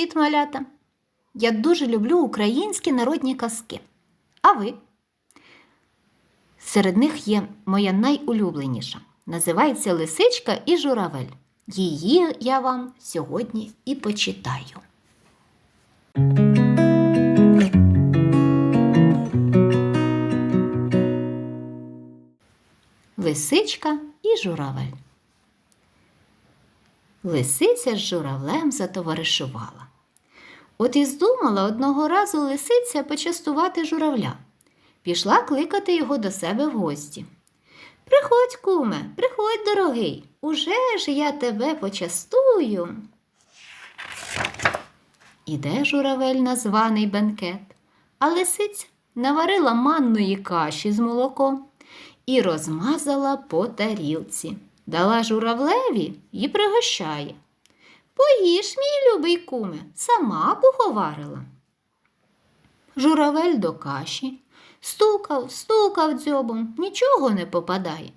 Привіт, малята! Я дуже люблю українські народні казки. А ви? Серед них є моя найулюбленіша. Називається Лисичка і журавель. Її я вам сьогодні і почитаю. Лисичка і журавель. Лисиця з журавлем затоваришувала. От і здумала одного разу лисиця почастувати журавля. Пішла кликати його до себе в гості. Приходь, куме, приходь, дорогий, уже ж я тебе почастую. Іде журавель на званий бенкет, а лисиця наварила манної каші з молоком і розмазала по тарілці. Дала журавлеві і пригощає. Поїж, мій любий куме, сама куховарила. Журавель до каші стукав, стукав дзьобом, нічого не попадає.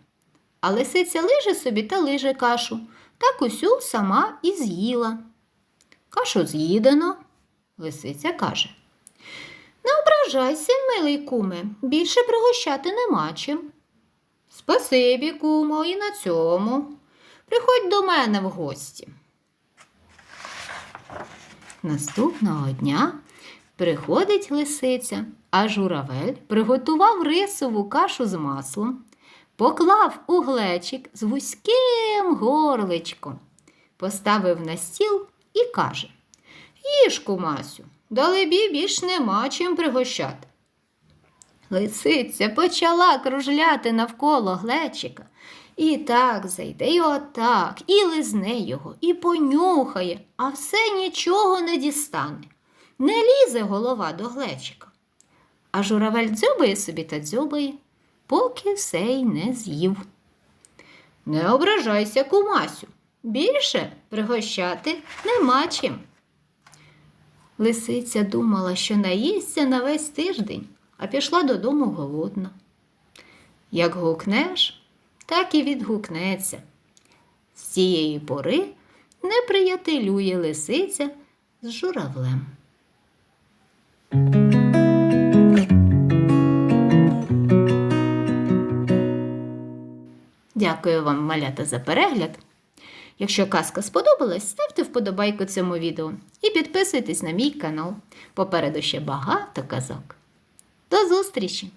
А лисиця лиже собі та лиже кашу, так усю сама і з'їла. Кашу з'їдено, лисиця каже. Не ображайся, милий куме, більше пригощати нема чим. Спасибі, кумо, і на цьому. Приходь до мене в гості. Наступного дня приходить лисиця, а журавель приготував рисову кашу з маслом, поклав у глечик з вузьким горличком, поставив на стіл і каже Їж, кумасю, далебі більш нема чим пригощати. Лисиця почала кружляти навколо глечика. І так зайде, і отак, і лизне його, і понюхає, а все нічого не дістане. Не лізе голова до глечика. А журавель дзьобає собі та дзьобає, поки все й не з'їв. Не ображайся, кумасю, більше пригощати нема чим. Лисиця думала, що наїсться на весь тиждень, а пішла додому голодна. Як гукнеш, так і відгукнеться. З цієї пори не приятелює лисиця з журавлем. Дякую вам, малята, за перегляд. Якщо казка сподобалась, ставте вподобайку цьому відео і підписуйтесь на мій канал. Попереду ще багато казок. До зустрічі!